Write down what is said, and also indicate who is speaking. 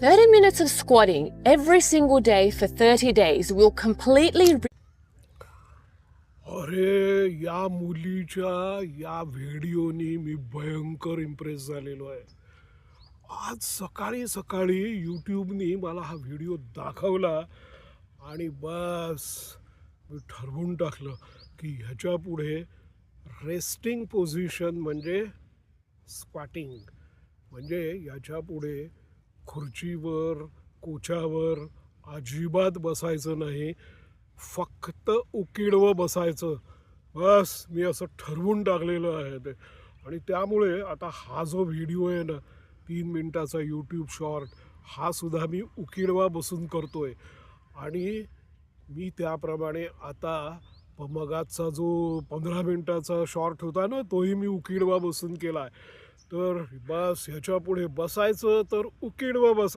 Speaker 1: 30 minutes of squatting every single day for 30 days will completely
Speaker 2: अरे या मुलीच्या या व्हिडिओनी मी भयंकर इम्प्रेस झालेलो आहे. आज सकाळी सकाळी यूट्यूबनी मला हा व्हिडिओ दाखवला आणि बस मी ठरवून टाकलं की ह्याच्या पुढे रेस्टिंग पोझिशन म्हणजे स्क्वॅटिंग म्हणजे याच्यापुढे खुर्चीवर कोच्यावर अजिबात बसायचं नाही. फक्त उकिडवं बसायचं. बस मी असं ठरवून टाकलेलं आहे ते. आणि त्यामुळे आता हा जो व्हिडिओ आहे ना तीन मिनटाचा यूट्यूब शॉर्ट हा सुद्धा मी उकिडवा बसून करतो आहे आणि मी त्याप्रमाणे आता मग आजचा जो पंधरा मिनटाचा शॉर्ट होता ना तोही मी उकिडवा बसून केला आहे तर बस ह्याच्या पुढे बसायचं तर उकिडवा बस